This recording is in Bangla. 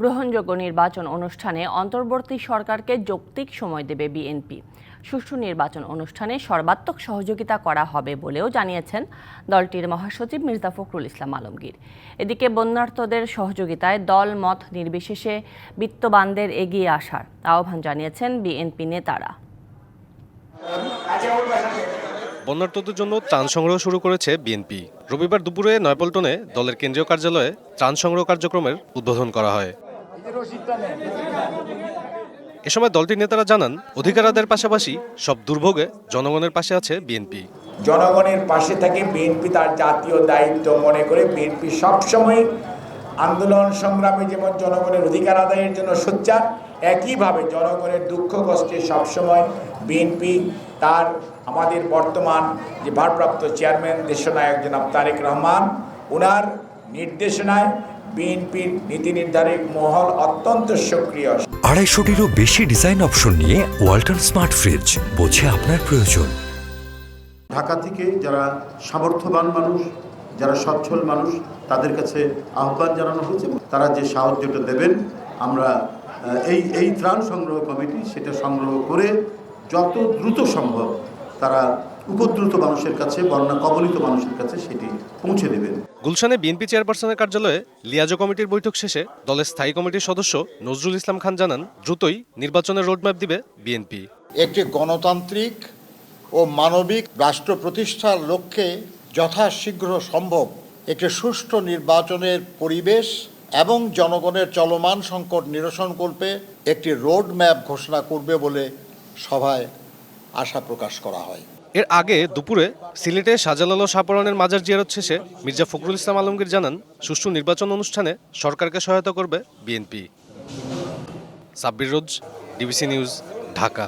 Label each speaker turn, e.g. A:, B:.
A: গ্রহণযোগ্য নির্বাচন অনুষ্ঠানে অন্তর্বর্তী সরকারকে যৌক্তিক সময় দেবে বিএনপি। সুষ্ঠু নির্বাচন অনুষ্ঠানে সর্বাত্মক সহযোগিতা করা হবে বলেও জানিয়েছেন দলটির মহাসচিব মির্জা ফখরুল ইসলাম আলমগীর। এদিকে বন্যার্তদের সহযোগিতায় দল মত নির্বিশেষে বিত্তবানদের এগিয়ে আসার আহ্বান জানিয়েছেন বিএনপি নেতারা।
B: বন্যার্থদের জন্য ত্রাণ সংগ্রহ শুরু করেছে বিএনপি। রবিবার দুপুরে নয়পল্টনে দলের কেন্দ্রীয় কার্যালয়ে ত্রাণ সংগ্রহ কার্যক্রমের উদ্বোধন করা হয়। এ সময় দলটির নেতারা জানান অধিকার আদায়ের পাশাপাশি সব দুর্ভোগে জনগণের পাশে আছে বিএনপি।
C: জনগণের পাশে থাকে বিএনপি তার জাতীয় দায়িত্ব মনে করে বিএনপি সবসময় আন্দোলন সংগ্রামে যেমন জনগণের অধিকার আদায়ের জন্য সোচ্চার, একইভাবে জনগণের দুঃখ কষ্টে সবসময় বিএনপি তার আমাদের বর্তমান যে ভারপ্রাপ্ত চেয়ারম্যান, দেশনায়ক জনাব তারেক রহমান ওনার নির্দেশনায় বিএনপির নীতি নির্ধারক মহল অত্যন্ত সক্রিয়।
D: আড়াইশোটিরও বেশি ডিজাইন অপশন নিয়ে ওয়াল্টন স্মার্ট ফ্রিজ বোঝে আপনার প্রয়োজন।
E: ঢাকা থেকে যারা সামর্থ্যবান মানুষ যারা সচ্ছল মানুষ তাদের কাছে আহ্বান জানানো হয়েছে এবং তারা যে সাহায্যটা দেবেন আমরা আহ, এই এই ত্রাণ সংগ্রহ কমিটি সেটা সংগ্রহ করে যত দ্রুত সম্ভব তারা উপদ্রুত মানুষের কাছে বন্যা কবলিত মানুষের কাছে সেটি পৌঁছে দেবেন
B: গুলশানে বিএনপি চেয়ারপারসনের কার্যালয়ে লিয়াজো কমিটির বৈঠক শেষে দলের স্থায়ী কমিটির সদস্য নজরুল ইসলাম খান জানান দ্রুতই নির্বাচনের রোডম্যাপ দিবে বিএনপি।
F: একটি গণতান্ত্রিক ও মানবিক রাষ্ট্র প্রতিষ্ঠার লক্ষ্যে যথাশীঘ্র সম্ভব একটি সুষ্ঠু নির্বাচনের পরিবেশ এবং জনগণের চলমান সংকট নিরসনকল্পে একটি রোড ম্যাপ ঘোষণা করবে বলে সভায় আশা প্রকাশ করা হয়।
B: এর আগে দুপুরে সিলেটে শাহজালাল সাপরণের মাজার জিয়ারত শেষে মির্জা ফখরুল ইসলাম আলমগীর জানান, সুষ্ঠু নির্বাচন অনুষ্ঠানে সরকারকে সহায়তা করবে BNP. Sabbir Rose, DBC news, Dhaka.